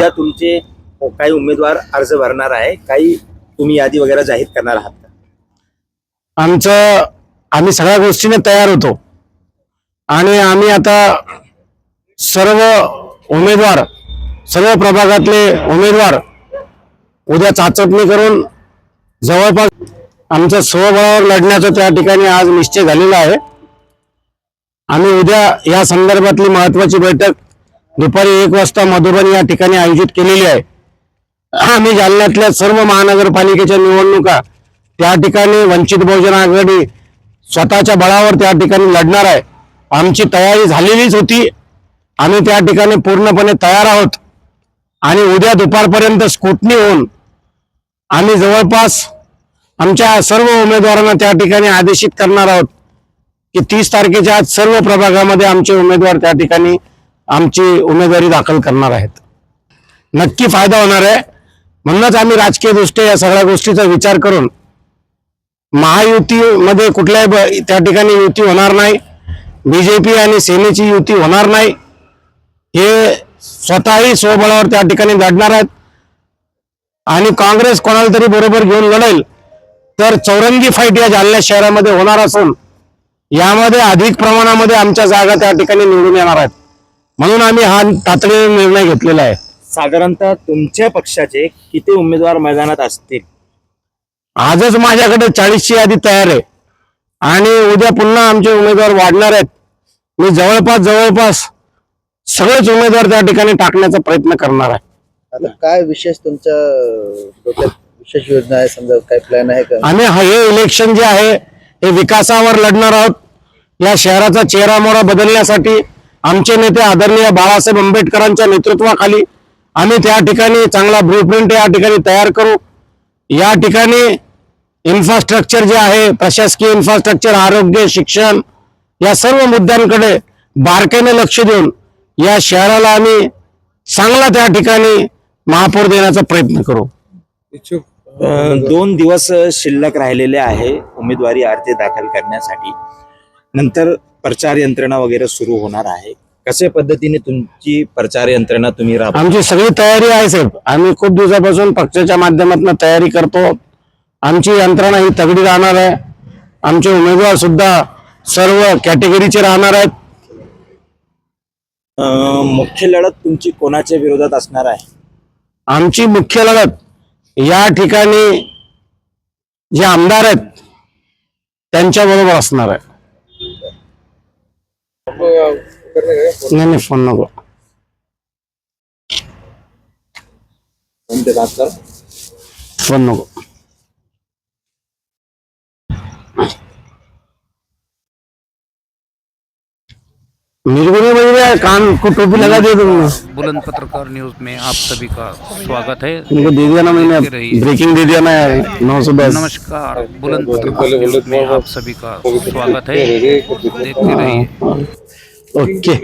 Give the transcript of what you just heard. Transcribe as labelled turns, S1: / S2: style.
S1: उद्या तुमचे काही उमेदवार अर्ज भरणार आहे. काही तुम्ही यादी वगैरे जाहीर करणार आहात का?
S2: आमचं आम्ही सगळ्या गोष्टीने तयार होतो. आणि आम्ही आता सर्व उमेदवार सर्व प्रभागातले उमेदवार उद्या चाचपणी करून जवळपास आमच्या स्वबळावर लढण्याचा त्या ठिकाणी आज निश्चय झालेला आहे. आम्ही उद्या या संदर्भातली महत्वाची बैठक दुपारी एक वाजता मधुबन या ठिकाणी आयोजित केलेली आहे. आम्ही जालन्यातल्या सर्व महानगरपालिकेच्या निवडणुका त्या ठिकाणी वंचित बहुजन आघाडी स्वतःच्या बळावर त्या ठिकाणी लढणार आहे. आमची तयारी झालेलीच होती. आम्ही त्या ठिकाणी पूर्णपणे तयार आहोत. आणि उद्या दुपारपर्यंत स्कुटनी होऊन आम्ही जवळपास आमच्या सर्व उमेदवारांना त्या ठिकाणी आदेशित करणार आहोत की तीस तारखेच्या आज सर्व प्रभागामध्ये आमचे उमेदवार त्या ठिकाणी आमची उमेदवारी दाखल करणार आहेत. नक्की फायदा होणार आहे. म्हणूनच आम्ही राजकीय दृष्ट्या या सगळ्या गोष्टीचा विचार करून महायुतीमध्ये कुठल्याही ब- त्या ठिकाणी युती होणार नाही. बीजेपी आणि सेनेची युती होणार नाही. हे स्वतःही स्वबळावर त्या ठिकाणी लढणार आहेत. आणि काँग्रेस कोणाला तरी बरोबर घेऊन लढेल तर चौरंगी फाईट या जालना शहरामध्ये होणार असून यामध्ये अधिक प्रमाणामध्ये आमच्या जागा त्या ठिकाणी निवडून येणार आहेत. म्हणून आम्ही हा तातडीने निर्णय घेतलेला आहे.
S1: साधारणतः तुमच्या पक्षाचे किती उमेदवार मैदानात असतील?
S2: आजच माझ्याकडे चाळीसची यादी तयार आहे. आणि उद्या पुन्हा आमचे उमेदवार वाढणार आहेत. मी जवळपास जवळपास सगळेच उमेदवार त्या ठिकाणी टाकण्याचा प्रयत्न करणार आहे.
S3: आता काय विशेष तुमच्या डोक्यात विशेष योजना आहे? समजा काय प्लॅन आहे का?
S2: आम्ही हा- हे इलेक्शन जे आहे हे विकासावर लढणार आहोत. या शहराचा चेहरा मोहरा बदलण्यासाठी आमचे नेते आदरणीय बाळासाहेब आंबेडकरांच्या नेतृत्वाखाली आम्ही त्या ठिकाणी चांगला ब्लूप्रिंट या ठिकाणी तयार करू. या ठिकाणी इन्फ्रास्ट्रक्चर जे आहे प्रशासकीय इन्फ्रास्ट्रक्चर आरोग्य शिक्षण या सर्व मुद्द्यांकडे बारकाईने लक्ष देऊन या शहराला आम्ही चांगला त्या ठिकाणी महापौर देण्याचा प्रयत्न करू.
S1: अं, दोन दिवस शिल्लक राहिलेले आहे उमेदवारी अर्ज दाखल करण्यासाठी. नंतर प्रचार यंत्रणा वगैरे सुरू होणार आहे. कशा पद्धतीने तुमची प्रचार यंत्रणा तुम्ही राब
S2: आमची सगळी तयारी आहे साहेब. आम्ही खूप दिवसापासून पक्षाच्या माध्यमातून तयारी करतो. आमची यंत्रणा ही तगडी राहणार आहे. आमचे उमेदवार सुद्धा सर्व कॅटेगरीचे राहणार आहेत.
S1: अं, मुख्य लढत तुमची कोणाच्या विरोधात असणार आहे?
S2: आमची मुख्य लढत या ठिकाणी जे आमदार आहेत त्यांच्या बरोबर असणार आहे. नाही नाही फ़ोन नको फ़ोन नको निर्गुणी म्हणजे कान को टोपी लगा दे तुमने।
S4: बुलंद पत्रकार न्यूज़ में आप सभी का स्वागत है।
S2: तुमको दे दिया ना मैंने ब्रेकिंग दे दिया ना नौ सौ दस।
S4: नमस्कार बुलंद पत्रकार न्यूज़ में आप सभी का स्वागत है। देखते रहिए।
S2: ಓಕೆ